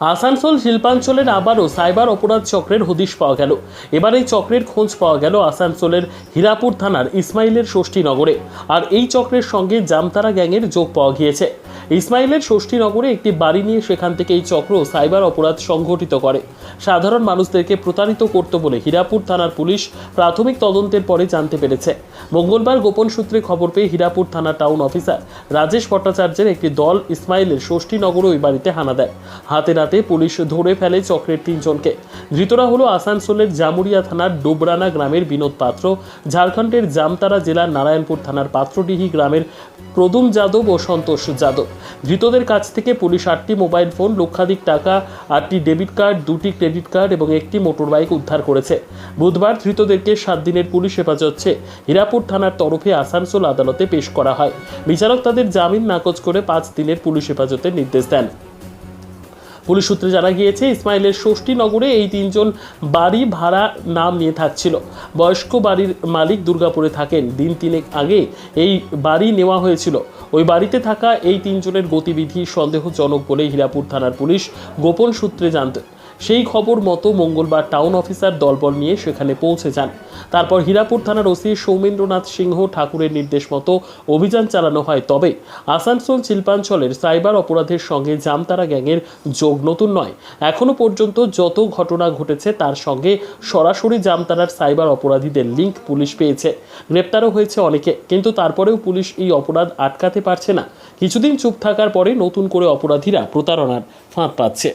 আসানসোল শিল্পাঞ্চলের আবারও সাইবার অপরাধ চক্রের হদিশ পাওয়া গেল। এবার এই চক্রের খোঁজ পাওয়া গেল আসানসোলের হীরাপুর থানার ইসমাইলের ষষ্ঠীনগরে আর এই চক্রের সঙ্গে জামতারা গ্যাংয়ের যোগ পাওয়া গিয়েছে। ইসমাইলের ষষ্ঠীনগরে একটি বাড়ি নিয়ে সেখান থেকে এই চক্র সাইবার অপরাধ সংঘটিত করে। সাধারণ মানুষদেরকে প্রতারিত করত বলে হীরাপুর থানার পুলিশ প্রাথমিক তদন্তের পরে জানতে পেরেছে। মঙ্গলবার গোপন সূত্রে খবর পেয়ে হীরাপুর থানা টাউন অফিসার রাজেশ ভট্টাচার্যের একটি দল ইসমাইলের ষষ্ঠীনগরে ওই বাড়িতে হানা দেয়। হাতে নাতে পুলিশ ধরে ফেলে চক্রের তিনজনকে। ধৃতরা হলো আসানসোলের জামুরিয়া থানার ডোবরানা গ্রামের বিনোদ পাত্র, ঝাড়খণ্ডের জামতারা জেলার নারায়ণপুর থানার পাত্রডিহি গ্রামের প্রদুম যাদব ও সন্তোষ যাদব। ধৃতদের কাছ থেকে পুলিশ আটটি মোবাইল ফোন, লক্ষাধিক টাকা, আটটি ডেবিট কার্ড, দুটি ক্রেডিট কার্ড এবং একটি মোটরবাইক উদ্ধার করেছে। বুধবার ধৃতদেরকে সাত দিনের পুলিশ হেফাজত হীরাপুর থানার তরফে আসানসোল আদালতে পেশ করা হয়। বিচারক তাদের জামিন নাকচ করে পাঁচ দিনের পুলিশ হেফাজতের নির্দেশ দেন। পুলিশ সূত্রে জানা গিয়েছে, ইসমাইলের ষষ্ঠীনগরে এই তিনজন বাড়ি ভাড়া নাম নিয়ে থাকছিল। বয়স্ক বাড়ির মালিক দুর্গাপুরে থাকেন। দিন তিনেক আগে এই বাড়ি নেওয়া হয়েছিল। ওই বাড়িতে থাকা এই তিনজনের গতিবিধি সন্দেহজনক বলে হীরাপুর থানার পুলিশ গোপন সূত্রে জানত সেই খবর মতো মঙ্গলবার টাউন অফিসার দলবল নিয়ে সেখানে পৌঁছে যান। তারপর হীরাপুর থানার ওসি সৌমেন্দ্রনাথ সিংহ ঠাকুরের নির্দেশ মতো অভিযান চালানো হয়। তবে আসানসোল শিল্পাঞ্চলের সাইবার অপরাধের সঙ্গে জামতারা গ্যাংয়ের যোগ নতুন নয়। এখনও পর্যন্ত যত ঘটনা ঘটেছে, তার সঙ্গে সরাসরি জামতারার সাইবার অপরাধীদের লিঙ্ক পুলিশ পেয়েছে। গ্রেপ্তারও হয়েছে অনেকে, কিন্তু তারপরেও পুলিশ এই অপরাধ আটকাতে পারছে না। কিছুদিন চুপ থাকার পরে নতুন করে অপরাধীরা প্রতারণার ফাঁদ পাচ্ছে।